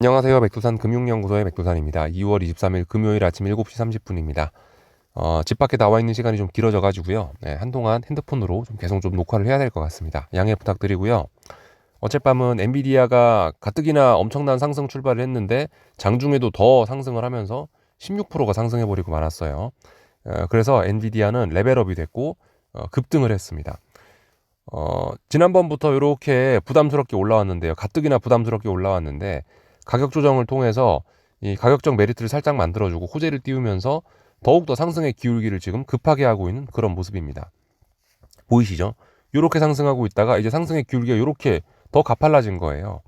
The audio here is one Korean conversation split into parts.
안녕하세요. 백두산 금융연구소의 백두산입니다. 2월 23일 금요일 아침 7시 30분입니다. 어, 집 밖에 나와 있는 시간이 좀 길어져 가지고요. 네, 한동안 핸드폰으로 좀 계속 좀 녹화를 해야 될 것 같습니다. 양해 부탁드리고요. 어젯밤은 엔비디아가 가뜩이나 엄청난 상승 출발을 했는데 장중에도 더 상승을 하면서 16%가 상승해 버리고 말았어요. 어, 그래서 엔비디아는 레벨업이 됐고 어, 급등을 했습니다. 어, 지난번부터 이렇게 부담스럽게 올라왔는데요. 가뜩이나 부담스럽게 올라왔는데 가격 조정을 통해서 이 가격적 메리트를 살짝 만들어주고 호재를 띄우면서 더욱더 상승의 기울기를 지금 급하게 하고 있는 그런 모습입니다. 보이시죠? 이렇게 상승하고 있다가 이제 상승의 기울기가 이렇게 더 가팔라진 거예요.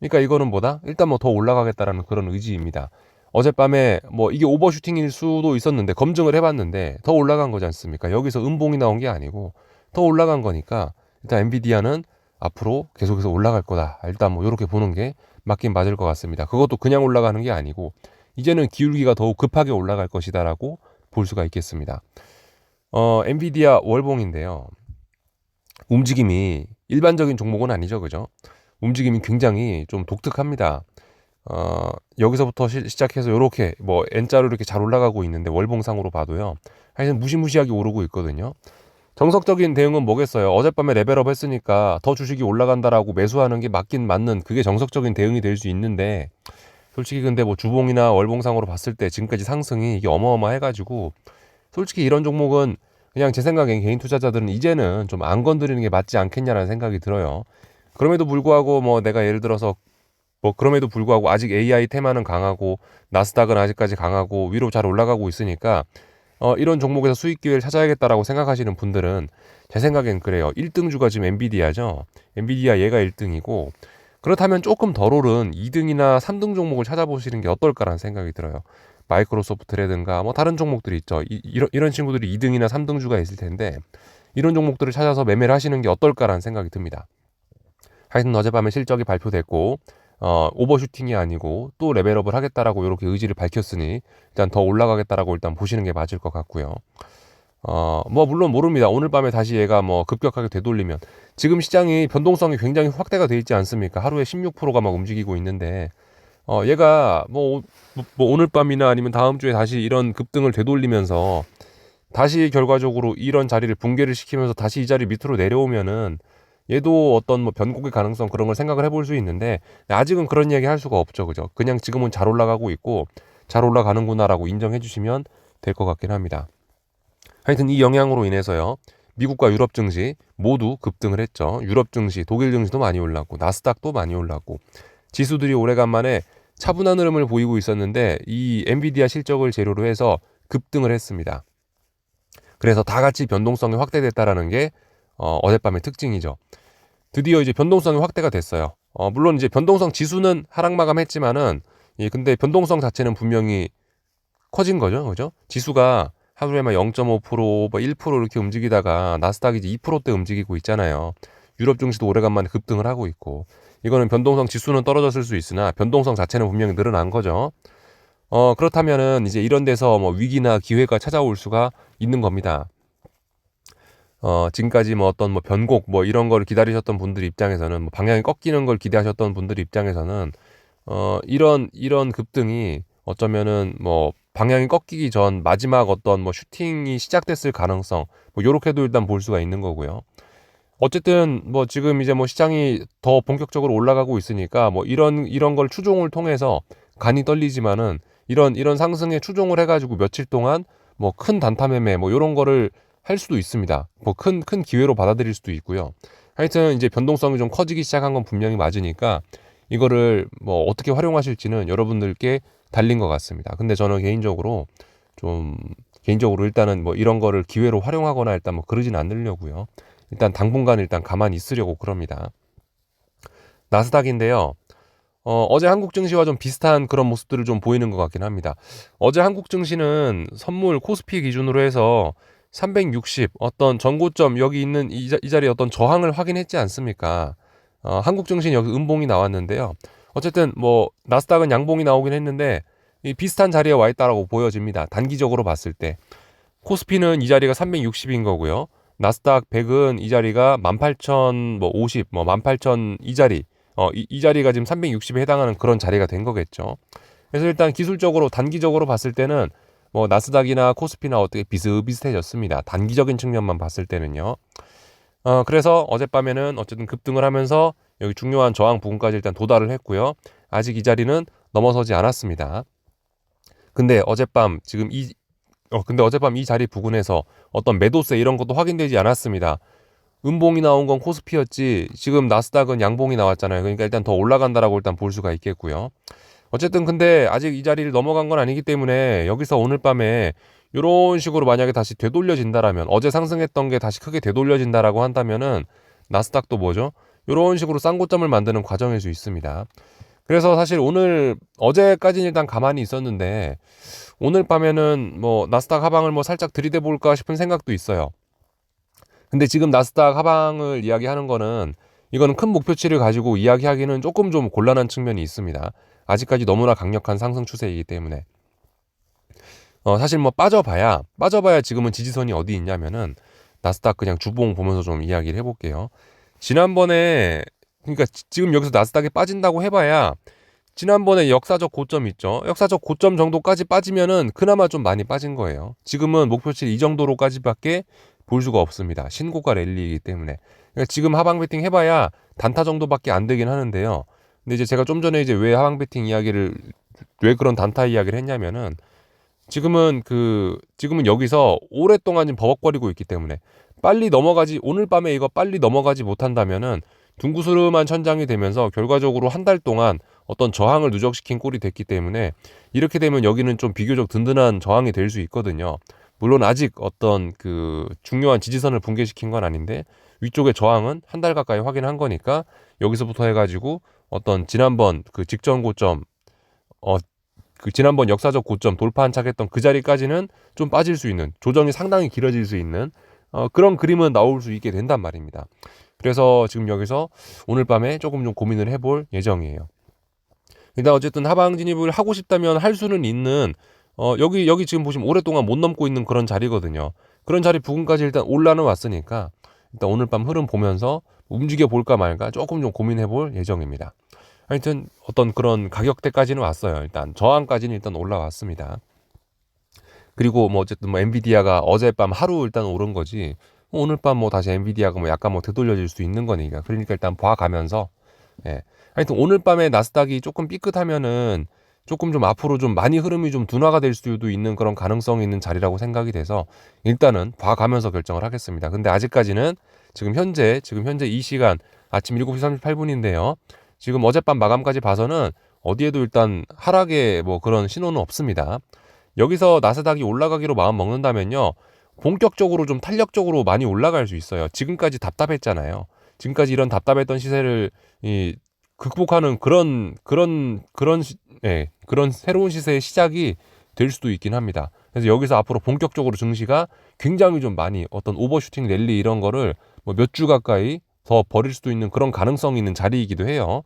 그러니까 이거는 뭐다? 일단 뭐 더 올라가겠다라는 그런 의지입니다. 어젯밤에 뭐 이게 오버슈팅일 수도 있었는데 검증을 해봤는데 더 올라간 거지 않습니까? 여기서 음봉이 나온 게 아니고 더 올라간 거니까 일단 엔비디아는 앞으로 계속해서 올라갈 거다. 일단 뭐 이렇게 보는 게 맞긴 맞을 것 같습니다. 그것도 그냥 올라가는 게 아니고 이제는 기울기가 더욱 급하게 올라갈 것이다라고 볼 수가 있겠습니다. 어, 엔비디아 월봉인데요. 움직임이 일반적인 종목은 아니죠, 그죠? 움직임이 굉장히 좀 독특합니다. 어, 여기서부터 시, 작해서 이렇게 뭐 N자로 이렇게 잘 올라가고 있는데 월봉상으로 봐도요. 하여튼 무시무시하게 오르고 있거든요. 정석적인 대응은 뭐겠어요? 어젯밤에 레벨업 했으니까 더 주식이 올라간다라고 매수하는 게 맞긴 맞는 그게 정석적인 대응이 될 수 있는데 솔직히 근데 뭐 주봉이나 월봉상으로 봤을 때 지금까지 상승이 이게 어마어마해가지고 솔직히 이런 종목은 그냥 제 생각엔 개인 투자자들은 이제는 좀 안 건드리는 게 맞지 않겠냐라는 생각이 들어요. 그럼에도 불구하고 뭐 내가 예를 들어서 뭐 그럼에도 불구하고 아직 AI 테마는 강하고 나스닥은 아직까지 강하고 위로 잘 올라가고 있으니까 어, 이런 종목에서 수익 기회를 찾아야겠다라고 생각하시는 분들은 제 생각엔 그래요. 1등주가 지금 엔비디아죠. 엔비디아 얘가 1등이고 그렇다면 조금 덜 오른 2등이나 3등 종목을 찾아보시는 게 어떨까라는 생각이 들어요. 마이크로소프트라든가 뭐 다른 종목들이 있죠. 이, 이런, 이런 친구들이 2등이나 3등주가 있을 텐데 이런 종목들을 찾아서 매매를 하시는 게 어떨까라는 생각이 듭니다. 하여튼 어젯밤에 실적이 발표됐고 어, 오버슈팅이 아니고 또 레벨업을 하겠다라고 이렇게 의지를 밝혔으니 일단 더 올라가겠다라고 일단 보시는 게 맞을 것 같고요. 어, 뭐 물론 모릅니다. 오늘 밤에 다시 얘가 뭐 급격하게 되돌리면 지금 시장이 변동성이 굉장히 확대가 돼 있지 않습니까? 하루에 16%가 막 움직이고 있는데 어, 얘가 뭐, 뭐 오늘 밤이나 아니면 다음 주에 다시 이런 급등을 되돌리면서 다시 결과적으로 이런 자리를 붕괴를 시키면서 다시 이 자리 밑으로 내려오면은 얘도 어떤 뭐 변곡의 가능성 그런 걸 생각을 해볼 수 있는데 아직은 그런 이야기 할 수가 없죠, 그죠? 그냥 지금은 잘 올라가고 있고 잘 올라가는구나라고 인정해 주시면 될 것 같긴 합니다. 하여튼 이 영향으로 인해서요. 미국과 유럽 증시 모두 급등을 했죠. 유럽 증시, 독일 증시도 많이 올랐고 나스닥도 많이 올랐고 지수들이 오래간만에 차분한 흐름을 보이고 있었는데 이 엔비디아 실적을 재료로 해서 급등을 했습니다. 그래서 다 같이 변동성이 확대됐다라는 게 어, 어젯밤의 특징이죠. 드디어 이제 변동성이 확대가 됐어요. 어, 물론 이제 변동성 지수는 하락 마감했지만은 예, 근데 변동성 자체는 분명히 커진 거죠. 그죠? 지수가 하루에 막 0.5%, 뭐 1% 이렇게 움직이다가 나스닥이 이제 2%대 움직이고 있잖아요. 유럽 증시도 오래간만에 급등을 하고 있고 이거는 변동성 지수는 떨어졌을 수 있으나 변동성 자체는 분명히 늘어난 거죠. 어, 그렇다면은 이제 이런 데서 뭐 위기나 기회가 찾아올 수가 있는 겁니다. 어, 지금까지 뭐 어떤 뭐 변곡 뭐 이런 걸 기다리셨던 분들 입장에서는 뭐 방향이 꺾이는 걸 기대하셨던 분들 입장에서는 어, 이런 이런 급등이 어쩌면은 뭐 방향이 꺾이기 전 마지막 어떤 뭐 슈팅이 시작됐을 가능성 뭐 요렇게도 일단 볼 수가 있는 거고요. 어쨌든 뭐 지금 이제 뭐 시장이 더 본격적으로 올라가고 있으니까 뭐 이런 이런 걸 추종을 통해서 간이 떨리지만은 이런 이런 상승에 추종을 해가지고 며칠 동안 뭐 큰 단타 매매 뭐 요런 거를 할 수도 있습니다. 뭐 큰 큰 기회로 받아들일 수도 있고요. 하여튼 이제 변동성이 좀 커지기 시작한 건 분명히 맞으니까 이거를 뭐 어떻게 활용하실지는 여러분들께 달린 것 같습니다. 근데 저는 개인적으로 좀 개인적으로 일단은 뭐 이런 거를 기회로 활용하거나 일단 뭐 그러진 않으려고요. 일단 당분간 일단 가만히 있으려고 그럽니다. 나스닥인데요. 어, 어제 한국 증시와 좀 비슷한 그런 모습들을 좀 보이는 것 같긴 합니다. 어제 한국 증시는 선물 코스피 기준으로 해서 360 어떤 전고점 여기 있는 이, 자, 이 자리에 어떤 저항을 확인했지 않습니까? 어, 한국 증시는 여기 음봉이 나왔는데요. 어쨌든 뭐 나스닥은 양봉이 나오긴 했는데 이 비슷한 자리에 와 있다라고 보여집니다. 단기적으로 봤을 때 코스피는 이 자리가 360인 거고요. 나스닥 100은 이 자리가 18,050, 뭐 18,000 이 자리 어, 이, 이 자리가 지금 360에 해당하는 그런 자리가 된 거겠죠. 그래서 일단 기술적으로 단기적으로 봤을 때는 뭐 나스닥이나 코스피나 어떻게 비슷비슷해졌습니다. 단기적인 측면만 봤을 때는요. 어, 그래서 어젯밤에는 어쨌든 급등을 하면서 여기 중요한 저항 부분까지 일단 도달을 했고요. 아직 이 자리는 넘어서지 않았습니다. 근데 어젯밤 지금 이 어, 근데 어젯밤 이 자리 부근에서 어떤 매도세 이런 것도 확인되지 않았습니다. 음봉이 나온 건 코스피였지 지금 나스닥은 양봉이 나왔잖아요. 그러니까 일단 더 올라간다라고 일단 볼 수가 있겠고요. 어쨌든 근데 아직 이 자리를 넘어간 건 아니기 때문에 여기서 오늘 밤에 이런 식으로 만약에 다시 되돌려진다라면 어제 상승했던 게 다시 크게 되돌려진다라고 한다면은 나스닥도 뭐죠? 이런 식으로 쌍고점을 만드는 과정일 수 있습니다. 그래서 사실 오늘 어제까지는 일단 가만히 있었는데 오늘 밤에는 뭐 나스닥 하방을 뭐 살짝 들이대 볼까 싶은 생각도 있어요. 근데 지금 나스닥 하방을 이야기하는 거는 이거는 큰 목표치를 가지고 이야기하기는 조금 좀 곤란한 측면이 있습니다. 아직까지 너무나 강력한 상승 추세이기 때문에. 어, 사실 뭐 빠져봐야, 빠져봐야 지금은 지지선이 어디 있냐면은 나스닥 그냥 주봉 보면서 좀 이야기를 해볼게요. 지난번에, 그러니까 지금 여기서 나스닥이 빠진다고 해봐야 지난번에 역사적 고점 있죠. 역사적 고점 정도까지 빠지면은 그나마 좀 많이 빠진 거예요. 지금은 목표치 이 정도로까지밖에 볼 수가 없습니다. 신고가 랠리이기 때문에. 그러니까 지금 하방 베팅 해봐야 단타 정도밖에 안 되긴 하는데요. 근데 이제 제가 좀 전에 이제 왜 하방 베팅 이야기를 왜 그런 단타 이야기를 했냐면은 지금은 그 지금은 여기서 오랫동안 지금 버벅거리고 있기 때문에 빨리 넘어가지 오늘 밤에 이거 빨리 넘어가지 못한다면은 둥구스름한 천장이 되면서 결과적으로 한 달 동안 어떤 저항을 누적시킨 꼴이 됐기 때문에 이렇게 되면 여기는 좀 비교적 든든한 저항이 될 수 있거든요. 물론 아직 어떤 그 중요한 지지선을 붕괴시킨 건 아닌데 위쪽의 저항은 한 달 가까이 확인한 거니까 여기서부터 해가지고 어떤 지난번 그 직전 고점 어 그 지난번 역사적 고점 돌파 한착했던 그 자리까지는 좀 빠질 수 있는 조정이 상당히 길어질 수 있는 어, 그런 그림은 나올 수 있게 된단 말입니다. 그래서 지금 여기서 오늘 밤에 조금 좀 고민을 해볼 예정이에요. 일단 어쨌든 하방 진입을 하고 싶다면 할 수는 있는 어, 여기, 여기 지금 보시면 오랫동안 못 넘고 있는 그런 자리거든요. 그런 자리 부근까지 일단 올라는 왔으니까 일단 오늘 밤 흐름 보면서 움직여 볼까 말까 조금 좀 고민해 볼 예정입니다. 하여튼 어떤 그런 가격대까지는 왔어요. 일단 저항까지는 일단 올라왔습니다. 그리고 뭐 어쨌든 뭐 엔비디아가 어젯밤 하루 일단 오른 거지 오늘 밤 뭐 다시 엔비디아가 뭐 약간 뭐 되돌려질 수 있는 거니까 그러니까 일단 봐가면서 예. 하여튼 오늘 밤에 나스닥이 조금 삐끗하면은 조금 좀 앞으로 좀 많이 흐름이 좀 둔화가 될 수도 있는 그런 가능성이 있는 자리라고 생각이 돼서 일단은 봐가면서 결정을 하겠습니다. 근데 아직까지는 지금 현재 지금 현재 이 시간 아침 7시 38분인데요. 지금 어젯밤 마감까지 봐서는 어디에도 일단 하락의 뭐 그런 신호는 없습니다. 여기서 나스닥이 올라가기로 마음 먹는다면요. 본격적으로 좀 탄력적으로 많이 올라갈 수 있어요. 지금까지 답답했잖아요. 지금까지 이런 답답했던 시세를 이 극복하는 그런 그런 그런 시, 예, 그런 새로운 시세의 시작이 될 수도 있긴 합니다. 그래서 여기서 앞으로 본격적으로 증시가 굉장히 좀 많이 어떤 오버슈팅 랠리 이런 거를 뭐 몇 주 가까이 더 벌일 수도 있는 그런 가능성이 있는 자리이기도 해요.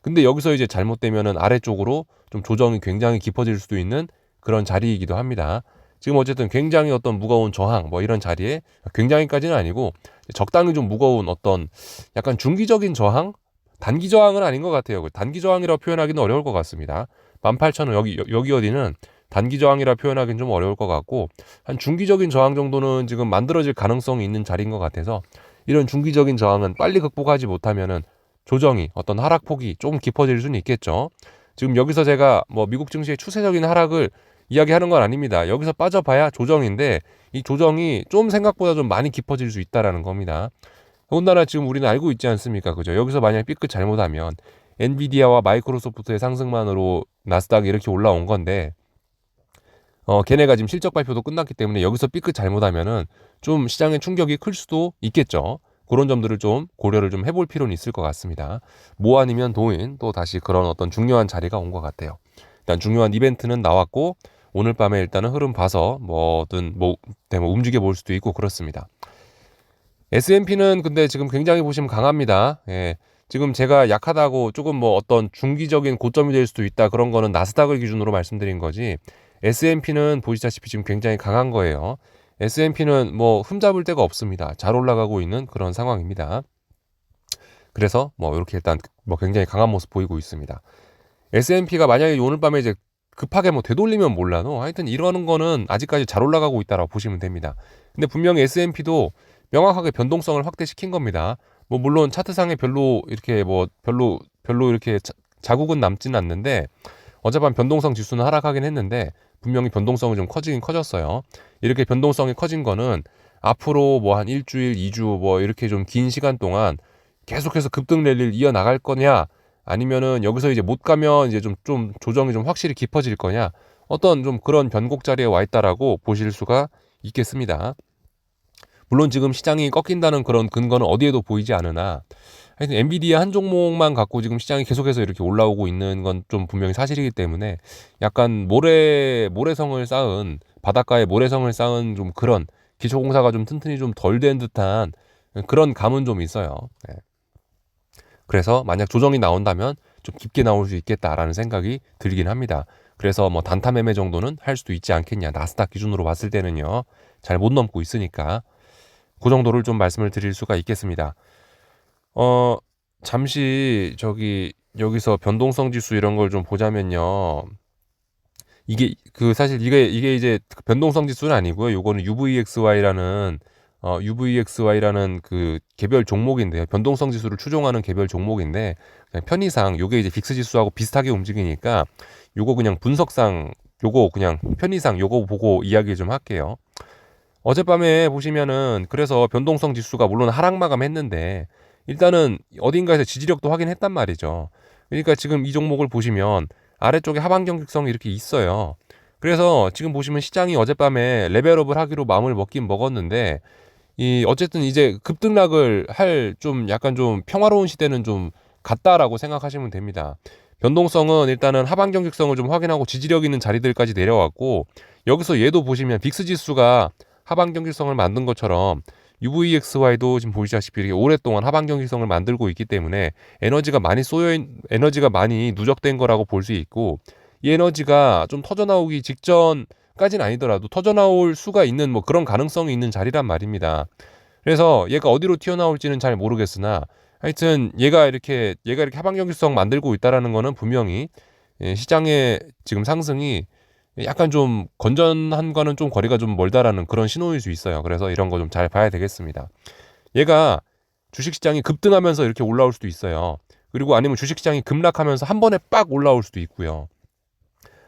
근데 여기서 이제 잘못되면은 아래쪽으로 좀 조정이 굉장히 깊어질 수도 있는 그런 자리이기도 합니다. 지금 어쨌든 굉장히 어떤 무거운 저항 뭐 이런 자리에 굉장히까지는 아니고 적당히 좀 무거운 어떤 약간 중기적인 저항 단기 저항은 아닌 것 같아요. 단기 저항이라고 표현하기는 어려울 것 같습니다. 18,000원 여기 여기 어디는 단기 저항이라 표현하기는 좀 어려울 것 같고 한 중기적인 저항 정도는 지금 만들어질 가능성이 있는 자리인 것 같아서 이런 중기적인 저항은 빨리 극복하지 못하면은 조정이 어떤 하락폭이 조금 깊어질 수는 있겠죠. 지금 여기서 제가 뭐 미국 증시의 추세적인 하락을 이야기하는 건 아닙니다. 여기서 빠져봐야 조정인데 이 조정이 좀 생각보다 좀 많이 깊어질 수 있다라는 겁니다. 더군다나 지금 우리는 알고 있지 않습니까? 그죠? 여기서 만약 삐끗 잘못하면 엔비디아와 마이크로소프트의 상승만으로 나스닥이 이렇게 올라온 건데 어, 걔네가 지금 실적 발표도 끝났기 때문에 여기서 삐끗 잘못하면은 좀 시장의 충격이 클 수도 있겠죠. 그런 점들을 좀 고려를 좀 해볼 필요는 있을 것 같습니다. 뭐 아니면 도인 또 다시 그런 어떤 중요한 자리가 온 것 같아요. 일단 중요한 이벤트는 나왔고 오늘 밤에 일단은 흐름 봐서 뭐든 뭐, 네, 뭐 움직여 볼 수도 있고 그렇습니다. S&P는 근데 지금 굉장히 보시면 강합니다. 예. 지금 제가 약하다고 조금 뭐 어떤 중기적인 고점이 될 수도 있다 그런 거는 나스닥을 기준으로 말씀드린 거지 S&P는 보시다시피 지금 굉장히 강한 거예요. S&P는 뭐 흠잡을 데가 없습니다. 잘 올라가고 있는 그런 상황입니다. 그래서 뭐 이렇게 일단 뭐 굉장히 강한 모습 보이고 있습니다. S&P가 만약에 오늘 밤에 이제 급하게 뭐 되돌리면 몰라도 하여튼 이러는 거는 아직까지 잘 올라가고 있다라고 보시면 됩니다. 근데 분명히 S&P도 명확하게 변동성을 확대시킨 겁니다. 뭐 물론 차트상에 별로 이렇게 뭐 별로 별로 이렇게 자, 자국은 남지는 않는데 어젯밤 변동성 지수는 하락하긴 했는데 분명히 변동성이 좀 커지긴 커졌어요. 이렇게 변동성이 커진 거는 앞으로 뭐 한 일주일, 이주 뭐 이렇게 좀 긴 시간 동안 계속해서 급등 랠리를 이어나갈 거냐 아니면은 여기서 이제 못 가면 이제 좀, 좀 조정이 좀 확실히 깊어질 거냐 어떤 좀 그런 변곡 자리에 와 있다라고 보실 수가 있겠습니다. 물론 지금 시장이 꺾인다는 그런 근거는 어디에도 보이지 않으나 하여튼 엔비디아 한 종목만 갖고 지금 시장이 계속해서 이렇게 올라오고 있는 건 좀 분명히 사실이기 때문에 약간 모래 모래성을 쌓은 바닷가에 모래성을 쌓은 좀 그런 기초공사가 좀 튼튼히 좀 덜 된 듯한 그런 감은 좀 있어요. 네. 그래서 만약 조정이 나온다면 좀 깊게 나올 수 있겠다라는 생각이 들긴 합니다. 그래서 뭐 단타 매매 정도는 할 수도 있지 않겠냐. 나스닥 기준으로 봤을 때는요. 잘 못 넘고 있으니까 그 정도를 좀 말씀을 드릴 수가 있겠습니다. 어, 잠시 저기 여기서 변동성 지수 이런 걸 좀 보자면요. 이게 그 사실 이게 이게 이제 변동성 지수는 아니고요. 요거는 UVXY라는 어, UVXY라는 그 개별 종목인데요. 변동성 지수를 추종하는 개별 종목인데 편의상 요게 이제 빅스 지수하고 비슷하게 움직이니까 요거 그냥 분석상 요거 그냥 편의상 요거 보고 이야기 좀 할게요. 어젯밤에 보시면은 그래서 변동성 지수가 물론 하락 마감했는데 일단은 어딘가에서 지지력도 확인했단 말이죠. 그러니까 지금 이 종목을 보시면 아래쪽에 하방 경직성이 이렇게 있어요. 그래서 지금 보시면 시장이 어젯밤에 레벨업을 하기로 마음을 먹긴 먹었는데 이 어쨌든 이제 급등락을 할 좀 약간 좀 평화로운 시대는 좀 갔다라고 생각하시면 됩니다. 변동성은 일단은 하방 경직성을 좀 확인하고 지지력 있는 자리들까지 내려왔고 여기서 얘도 보시면 빅스 지수가 하방 경직성을 만든 것처럼 UVXY도 지금 보시다시피 이렇게 오랫동안 하방 경직성을 만들고 있기 때문에 에너지가 많이 쏘여 있, 에너지가 많이 누적된 거라고 볼 수 있고 이 에너지가 좀 터져 나오기 직전까지는 아니더라도 터져 나올 수가 있는 뭐 그런 가능성이 있는 자리란 말입니다. 그래서 얘가 어디로 튀어나올지는 잘 모르겠으나 하여튼 얘가 이렇게 얘가 이렇게 하방 경직성 만들고 있다라는 거는 분명히 예, 시장의 지금 상승이 약간 좀 건전한과는 좀 거리가 좀 멀다라는 그런 신호일 수 있어요. 그래서 이런 거 좀 잘 봐야 되겠습니다. 얘가 주식시장이 급등하면서 이렇게 올라올 수도 있어요. 그리고 아니면 주식시장이 급락하면서 한 번에 빡 올라올 수도 있고요.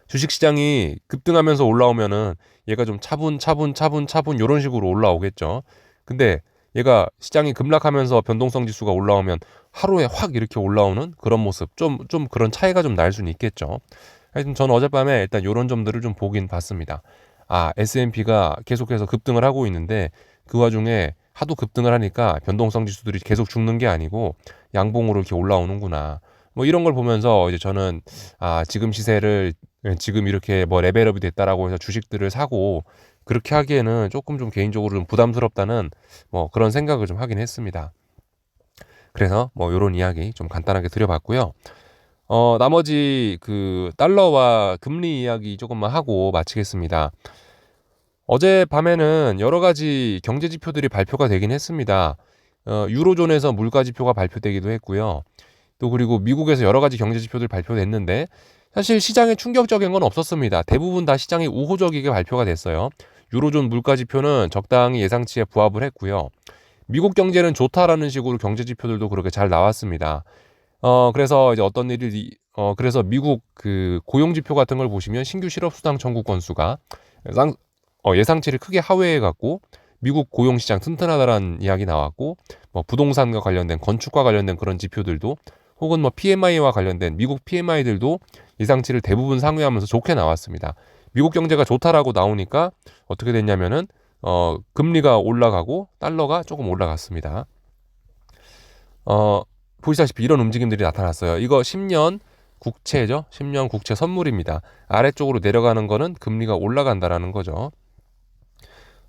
주식시장이 급등하면서 올라오면은 얘가 좀 차분 차분 차분 차분 이런 식으로 올라오겠죠. 근데 얘가 시장이 급락하면서 변동성 지수가 올라오면 하루에 확 이렇게 올라오는 그런 모습 좀 좀 그런 차이가 좀 날 수는 있겠죠. 하여튼 저는 어젯밤에 일단 이런 점들을 좀 보긴 봤습니다. 아, S&P가 계속해서 급등을 하고 있는데 그 와중에 하도 급등을 하니까 변동성 지수들이 계속 죽는 게 아니고 양봉으로 이렇게 올라오는구나. 뭐 이런 걸 보면서 이제 저는 아, 지금 시세를 지금 이렇게 뭐 레벨업이 됐다라고 해서 주식들을 사고 그렇게 하기에는 조금 좀 개인적으로 좀 부담스럽다는 뭐 그런 생각을 좀 하긴 했습니다. 그래서 뭐 이런 이야기 좀 간단하게 드려봤고요. 어, 나머지 그 달러와 금리 이야기 조금만 하고 마치겠습니다. 어제 밤에는 여러 가지 경제 지표들이 발표가 되긴 했습니다. 어, 유로존에서 물가 지표가 발표되기도 했고요. 또 그리고 미국에서 여러 가지 경제 지표들 발표됐는데 사실 시장에 충격적인 건 없었습니다. 대부분 다 시장이 우호적이게 발표가 됐어요. 유로존 물가 지표는 적당히 예상치에 부합을 했고요. 미국 경제는 좋다라는 식으로 경제 지표들도 그렇게 잘 나왔습니다. 어, 그래서 이제 어떤 일이, 어, 그래서 미국 그 고용 지표 같은 걸 보시면 신규 실업 수당 청구 건수가 예상, 어, 예상치를 크게 하회해 갖고 미국 고용 시장 튼튼하다라는 이야기 나왔고 뭐 부동산과 관련된 건축과 관련된 그런 지표들도 혹은 뭐 PMI와 관련된 미국 PMI들도 예상치를 대부분 상회하면서 좋게 나왔습니다. 미국 경제가 좋다라고 나오니까 어떻게 됐냐면은 어 금리가 올라가고 달러가 조금 올라갔습니다. 어 보시다시피 이런 움직임들이 나타났어요. 이거 10년 국채죠. 10년 국채 선물입니다. 아래쪽으로 내려가는 거는 금리가 올라간다라는 거죠.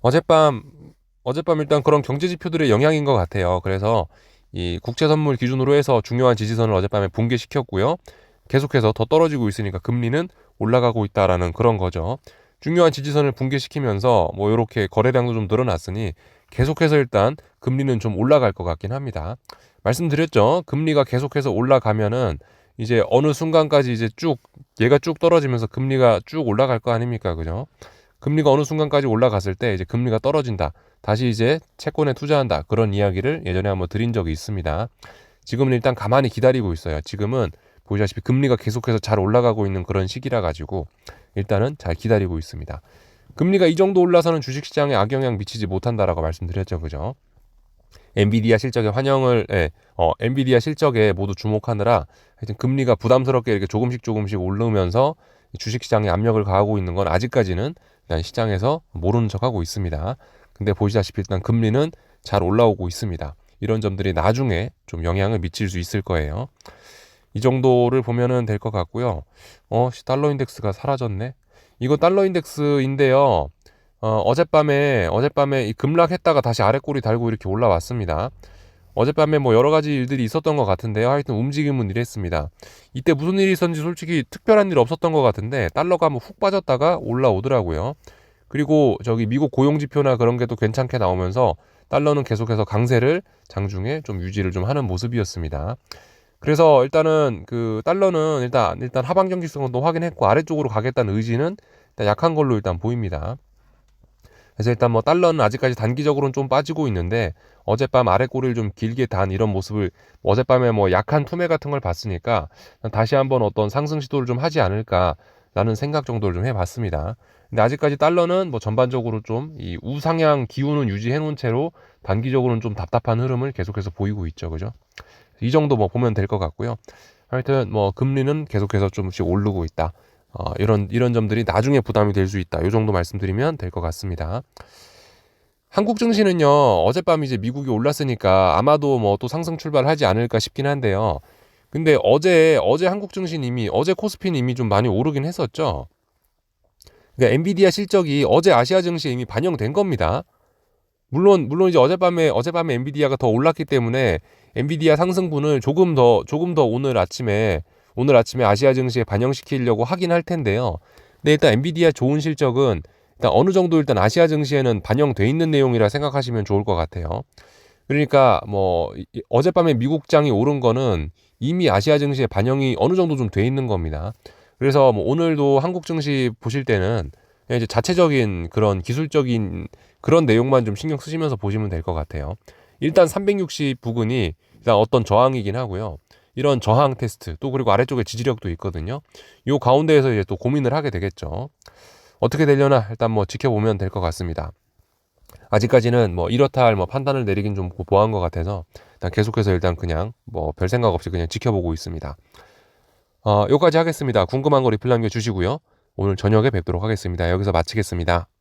어젯밤 어젯밤 일단 그런 경제 지표들의 영향인 것 같아요. 그래서 이 국채 선물 기준으로 해서 중요한 지지선을 어젯밤에 붕괴시켰고요. 계속해서 더 떨어지고 있으니까 금리는 올라가고 있다라는 그런 거죠. 중요한 지지선을 붕괴시키면서 뭐 이렇게 거래량도 좀 늘어났으니 계속해서 일단 금리는 좀 올라갈 것 같긴 합니다. 말씀드렸죠. 금리가 계속해서 올라가면은 이제 어느 순간까지 이제 쭉 얘가 쭉 떨어지면서 금리가 쭉 올라갈 거 아닙니까? 그죠? 금리가 어느 순간까지 올라갔을 때 이제 금리가 떨어진다. 다시 이제 채권에 투자한다. 그런 이야기를 예전에 한번 드린 적이 있습니다. 지금은 일단 가만히 기다리고 있어요. 지금은 보시다시피 금리가 계속해서 잘 올라가고 있는 그런 시기라 가지고 일단은 잘 기다리고 있습니다. 금리가 이 정도 올라서는 주식시장에 악영향 미치지 못한다라고 말씀드렸죠. 그죠? 엔비디아 실적에 환영을 예, 어, 엔비디아 실적에 모두 주목하느라 하여튼 금리가 부담스럽게 이렇게 조금씩 조금씩 오르면서 주식시장에 압력을 가하고 있는 건 아직까지는 일단 시장에서 모르는 척하고 있습니다. 근데 보시다시피 일단 금리는 잘 올라오고 있습니다. 이런 점들이 나중에 좀 영향을 미칠 수 있을 거예요. 이 정도를 보면은 될 것 같고요. 어, 씨, 달러 인덱스가 사라졌네. 이거 달러 인덱스인데요. 어, 어젯밤에 어젯밤에 이 급락했다가 다시 아래 꼬리 달고 이렇게 올라왔습니다. 어젯밤에 뭐 여러 가지 일들이 있었던 것 같은데요. 하여튼 움직임은 이랬습니다. 이때 무슨 일이 있었는지 솔직히 특별한 일 없었던 것 같은데 달러가 한번 훅 빠졌다가 올라오더라고요. 그리고 저기 미국 고용 지표나 그런 게 또 괜찮게 나오면서 달러는 계속해서 강세를 장중에 좀 유지를 좀 하는 모습이었습니다. 그래서 일단은 그 달러는 일단 일단 하방 경직성도 확인했고 아래쪽으로 가겠다는 의지는 약한 걸로 일단 보입니다. 그래서 일단 뭐 달러는 아직까지 단기적으로는 좀 빠지고 있는데 어젯밤 아래 꼬리를 좀 길게 단 이런 모습을 어젯밤에 뭐 약한 투매 같은 걸 봤으니까 다시 한번 어떤 상승 시도를 좀 하지 않을까라는 생각 정도를 좀 해봤습니다. 근데 아직까지 달러는 뭐 전반적으로 좀 이 우상향 기운은 유지해 놓은 채로 단기적으로는 좀 답답한 흐름을 계속해서 보이고 있죠. 그죠? 이 정도 뭐 보면 될 것 같고요. 하여튼 뭐 금리는 계속해서 좀씩 오르고 있다. 어, 이런 이런 점들이 나중에 부담이 될 수 있다. 이 정도 말씀드리면 될 것 같습니다. 한국 증시는요 어젯밤 이제 미국이 올랐으니까 아마도 뭐 또 상승 출발하지 않을까 싶긴 한데요. 근데 어제 어제 한국 증시는 이미 어제 코스피는 이미 좀 많이 오르긴 했었죠. 그러니까 엔비디아 실적이 어제 아시아 증시에 이미 반영된 겁니다. 물론 물론 이제 어젯밤에 어젯밤에 엔비디아가 더 올랐기 때문에 엔비디아 상승분을 조금 더 조금 더 오늘 아침에 오늘 아침에 아시아 증시에 반영시키려고 하긴 할 텐데요. 근데 일단 엔비디아 좋은 실적은 일단 어느 정도 일단 아시아 증시에는 반영돼 있는 내용이라 생각하시면 좋을 것 같아요. 그러니까 뭐 어젯밤에 미국장이 오른 거는 이미 아시아 증시에 반영이 어느 정도 좀 돼 있는 겁니다. 그래서 뭐 오늘도 한국 증시 보실 때는 이제 자체적인 그런 기술적인 그런 내용만 좀 신경 쓰시면서 보시면 될 것 같아요. 일단 360 부근이 일단 어떤 저항이긴 하고요. 이런 저항 테스트 또 그리고 아래쪽에 지지력도 있거든요. 요 가운데에서 이제 또 고민을 하게 되겠죠. 어떻게 되려나 일단 뭐 지켜보면 될 것 같습니다. 아직까지는 뭐 이렇다 할 뭐 판단을 내리긴 좀 보한 것 같아서 일단 계속해서 일단 그냥 뭐 별 생각 없이 그냥 지켜보고 있습니다. 어, 여기까지 하겠습니다. 궁금한 거 리플 남겨주시고요. 오늘 저녁에 뵙도록 하겠습니다. 여기서 마치겠습니다.